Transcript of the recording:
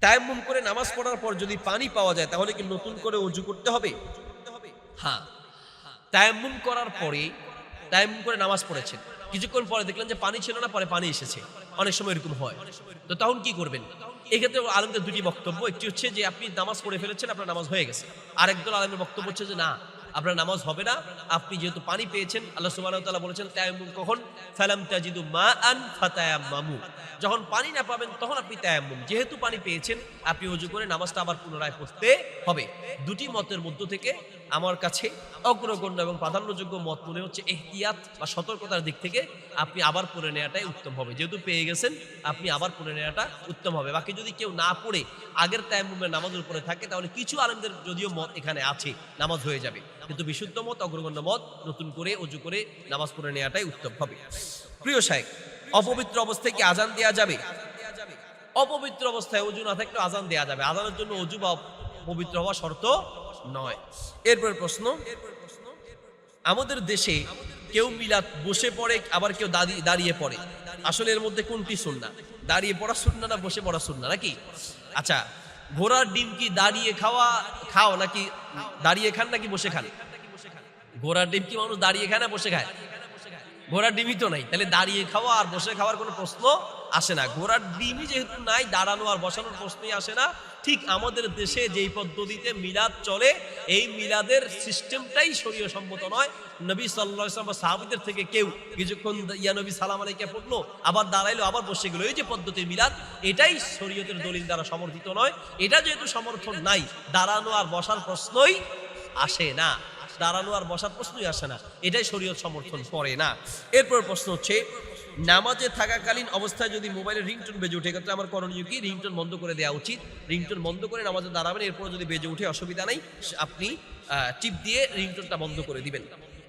তায়াম্মুম করে নামাজ পড়ার পর যদি পানি পাওয়া যায়, তাহলে কি নতুন করে অজু করতে হবে? হ্যাঁ। তায়াম্মুম করার পরে তায়াম্মুম করে নামাজ পড়েছেন। কিছুক্ষণ পরে দেখলেন যে পানি ছিল না, পরে পানি এসেছে। অনেক সময় এরকম হয়। তো তখন কি করবেন? এক্ষেত্রে আলমদের দুটি বক্তব্য। একটি হচ্ছে যে, আপনি নামাজ পড়ে ফেলেছেন, আপনার নামাজ হয়ে গেছে। আরেকদল আলমের বক্তব্য হচ্ছে যে, না আপনার নামাজ হবে না। আপনি যেহেতু পানি পেয়েছেন, আল্লাহ তাআলা বলেছেন, তায়াম্মুম কখন? ফালাম তাজিদু মাআন ফাতায়াম্মামু। যখন পানি না পাবেন, তখন আপনি তায়াম্মুম। যেহেতু পানি পেয়েছেন, আপনি ওযু করে নামাজটা আবার পুনরায় পড়তে হবে। দুটি মতের মধ্য থেকে আমার কাছে অগ্রগণ্য এবং প্রাধান্যযোগ্য মত মনে হচ্ছে এহতিয়াত বা সতর্কতার দিক থেকে আপনি আবার পড়ে নেওয়াটাই উত্তম হবে। যেহেতু পেয়ে গেছেন, আপনি আবার পড়ে নেওয়াটা উত্তম হবে। বাকি যদি কেউ না পড়ে, আগের তায়াম্মুমের নামাজের উপরে থাকে, তাহলে কিছু আলেমদের যদিও মত এখানে আছে, নামাজ হয়ে যাবে। কিন্তু বিশুদ্ধ মত, অগ্রগণ্য মত নতুন করে অজু করে নামাজ পড়ে নেওয়াটাই উত্তম হবে। প্রিয় সাহেব অপবিত্র অবস্থায় কি আজান দেওয়া যাবে? অপবিত্র অবস্থায় অজু না থাকলে আজান দেওয়া যাবে। আজানের জন্য অজু বা পবিত্র হওয়া শর্ত নয়। এরপর প্রশ্ন, আমাদের দেশে কেউ মিলাদ বসে পড়ে, আবার কেউ দাঁড়িয়ে পড়ে। আসলে এর মধ্যে কোনটি সুন্না দাঁড়িয়ে পড়া সুন্না না বসে পড়া সুন্না নাকি? আচ্ছা ঘোড়ার ডিম কি দাঁড়িয়ে খাওয়া খাও নাকি দাঁড়িয়ে খান নাকি বসে খান? ঘোড়ার ডিম কি মানুষ দাঁড়িয়ে খায় না বসে খায়? ঘোড়ার ডিমই তো নাই। তাহলে দাঁড়িয়ে খাওয়া আর বসে খাওয়ার কোনো প্রশ্ন আসে না। ঘোড়ার ডিমই যেহেতু নাই, দাঁড়ানো আর বসানোর প্রশ্নই আসে না। ঠিক আমাদের দেশে যেই পদ্ধতিতে মিলাদ চলে, এই মিলাদের সিস্টেমটাই শরীয় সম্মত নয়। নবী বা সাহাবিদের থেকে কেউ কিছুক্ষণ ইয়া নবী সালাম আলাইকে পড়ল, আবার দাঁড়াইলো, আবার বসে গেলো। এই যে পদ্ধতি মিলাদ, এটাই শরীয়তের দলিল দ্বারা সমর্থিত নয়। এটা যেহেতু সমর্থন নাই, দাঁড়ানো আর বসার প্রশ্নই আসে না। দাঁড়ানো আর বসার প্রশ্নই আসে না। এটাই শরীয়ত সমর্থন করে না। এরপর প্রশ্ন হচ্ছে নামাজে থাকাকালীন অবস্থায় যদি মোবাইলের রিংটোন বেজে উঠে এক্ষেত্রে আমার করণীয় কি? রিংটোন বন্ধ করে দেওয়া উচিত। রিংটোন বন্ধ করে নামাজে দাঁড়াবেন এরপর যদি বেজে উঠে অসুবিধা নেই। আপনি টিপ দিয়ে রিংটোনটা বন্ধ করে দিবেন।